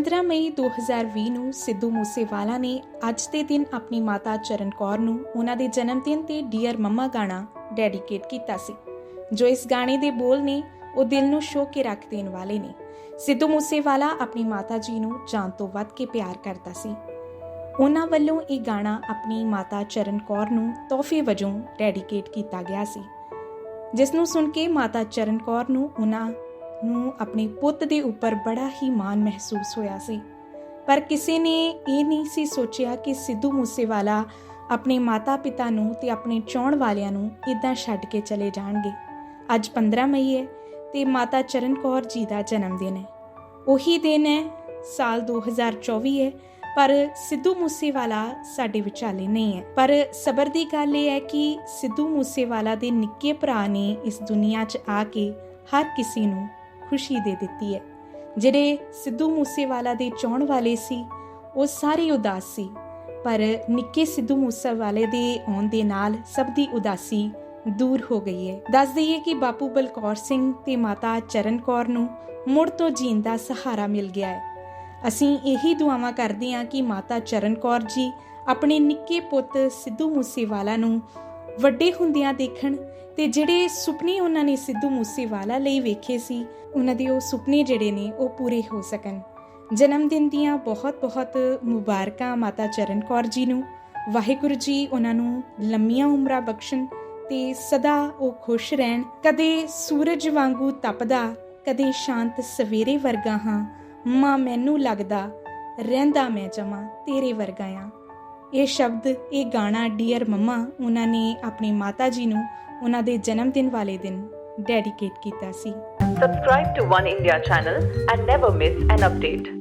15 ਮਈ 2020 ਨੂੰ ਸਿੱਧੂ ਮੂਸੇਵਾਲਾ ਨੇ ਅੱਜ ਦੇ ਦਿਨ ਆਪਣੀ ਮਾਤਾ ਚਰਨ ਕੌਰ ਨੂੰ ਉਹਨਾਂ ਦੇ ਜਨਮ ਦਿਨ ਤੇ ਡੀਅਰ ਮੰਮਾ ਗਾਣਾ ਡੈਡੀਕੇਟ ਕੀਤਾ ਸੀ, ਜੋ ਇਸ ਗਾਣੇ ਦੇ ਬੋਲ ਨੇ, ਉਹ ਦਿਲ ਨੂੰ ਛੋਹ ਕੇ ਰੱਖ ਦੇਣ ਵਾਲੇ ਨੇ। ਸਿੱਧੂ ਮੂਸੇਵਾਲਾ ਆਪਣੀ ਮਾਤਾ ਜੀ ਨੂੰ ਜਾਨ ਤੋਂ ਵੱਧ ਕੇ ਪਿਆਰ ਕਰਦਾ ਸੀ। ਉਹਨਾਂ ਵੱਲੋਂ ਇਹ ਗਾਣਾ ਆਪਣੀ ਮਾਤਾ ਚਰਨ ਕੌਰ ਨੂੰ ਤੋਹਫੇ ਵਜੋਂ ਡੈਡੀਕੇਟ ਕੀਤਾ ਗਿਆ ਸੀ, ਜਿਸ ਨੂੰ ਸੁਣ ਕੇ ਮਾਤਾ ਚਰਨ ਕੌਰ ਨੂੰ ਉਹਨਾਂ ਨੂੰ ਆਪਣੇ ਪੁੱਤ ਦੇ ਉੱਪਰ ਬੜਾ ਹੀ ਮਾਣ ਮਹਿਸੂਸ ਹੋਇਆ ਸੀ। ਪਰ ਕਿਸੇ ਨੇ ਇਹ ਨਹੀਂ ਸੀ ਸੋਚਿਆ ਕਿ ਸਿੱਧੂ ਮੂਸੇਵਾਲਾ ਆਪਣੇ ਮਾਤਾ-ਪਿਤਾ ਨੂੰ ਤੇ ਆਪਣੇ ਚਾਹਣ ਵਾਲਿਆਂ ਨੂੰ ਇਦਾਂ ਛੱਡ ਕੇ ਚਲੇ ਜਾਣਗੇ। ਅੱਜ 15 ਮਈ ਹੈ ਤੇ ਮਾਤਾ ਚਰਨ ਕੌਰ ਜੀ ਦਾ ਜਨਮ ਦਿਨ ਹੈ। ਉਹੀ ਦਿਨ ਹੈ, ਸਾਲ 2024 ਹੈ, ਪਰ ਸਿੱਧੂ ਮੂਸੇਵਾਲਾ ਸਾਡੇ ਵਿਚਾਲੇ ਨਹੀਂ ਹੈ। ਪਰ ਸਬਰ ਦੀ ਗੱਲ ਇਹ ਹੈ ਕਿ ਸਿੱਧੂ ਮੂਸੇਵਾਲਾ ਦੇ ਨਿੱਕੇ ਭਰਾ ਨੇ ਇਸ ਦੁਨੀਆ 'ਚ ਆ ਕੇ ਹਰ ਕਿਸੇ ਨੂੰ ਖੁਸ਼ੀ ਦੇ ਦਿੱਤੀ ਹੈ। ਜਿਹੜੇ ਸਿੱਧੂ ਮੂਸੇਵਾਲਾ ਦੇ ਚਾਹਣ ਵਾਲੇ ਸੀ, ਉਹ ਸਾਰੇ ਉਦਾਸ ਸੀ। ਪਰ ਨਿੱਕੇ ਸਿੱਧੂ ਮੂਸੇਵਾਲੇ ਦੇ ਆਉਣ ਦੇ ਨਾਲ ਸਭ ਦੀ ਉਦਾਸੀ ਦੂਰ ਹੋ ਗਈ ਹੈ। ਦੱਸ ਦਈਏ ਕਿ ਬਾਪੂ ਬਲਕੌਰ ਸਿੰਘ ਤੇ ਮਾਤਾ ਚਰਨ ਕੌਰ ਨੂੰ ਮੁੜ ਤੋਂ ਜੀਣ ਦਾ ਸਹਾਰਾ ਮਿਲ ਗਿਆ ਹੈ। ਅਸੀਂ ਇਹੀ ਦੁਆਵਾਂ ਕਰਦੇ ਹਾਂ ਕਿ ਮਾਤਾ ਚਰਨ ਕੌਰ ਜੀ ਆਪਣੇ ਨਿੱਕੇ ਪੁੱਤ ਸਿੱਧੂ ਮੂਸੇਵਾਲਾ ਨੂੰ ਵੱਡੇ ਹੁੰਦਿਆਂ ਦੇਖਣ ਤੇ ਜਿਹੜੇ ਸੁਪਨੇ ਉਹਨਾਂ ਨੇ ਸਿੱਧੂ ਮੂਸੇਵਾਲਾ ਲਈ ਵੇਖੇ ਸੀ, ਉਹਨਾਂ ਦੇ ਉਹ ਸੁਪਨੇ ਜਿਹੜੇ ਨੇ ਉਹ ਪੂਰੇ ਹੋ ਸਕਣ। ਜਨਮ ਦਿਨ ਦੀਆਂ ਬਹੁਤ-ਬਹੁਤ ਮੁਬਾਰਕਾਂ ਮਾਤਾ ਚਰਨ ਕੌਰ ਜੀ ਨੂੰ। ਵਾਹਿਗੁਰੂ ਜੀ ਉਹਨਾਂ ਨੂੰ ਲੰਮੀਆਂ ਉਮਰਾਂ ਬਖਸ਼ਣ ਤੇ ਸਦਾ ਉਹ ਖੁਸ਼ ਰਹਿਣ। ਕਦੇ ਸੂਰਜ ਵਾਂਗੂ ਤਪਦਾ, ਕਦੇ ਸ਼ਾਂਤ ਸਵੇਰੇ ਵਰਗਾ ਹਾਂ। ਮਾਂ, ਮੈਨੂੰ ਲੱਗਦਾ ਰਹਿੰਦਾ ਮੈਂ ਜਮਾ ਤੇਰੇ ਵਰਗਾ ਆ ਇਹ ਸ਼ਬਦ ਇਹ ਗਾਣਾ ਡੀਅਰ ਮਮਾ ਉਹਨਾਂ ਨੇ ਆਪਣੀ ਮਾਤਾ ਜੀ ਨੂੰ ਉਹਨਾਂ ਦੇ ਜਨਮ ਦਿਨ ਵਾਲੇ ਦਿਨ ਡੈਡੀਕੇਟ ਕੀਤਾ ਸੀ subscribe to 1 India channel and never miss an update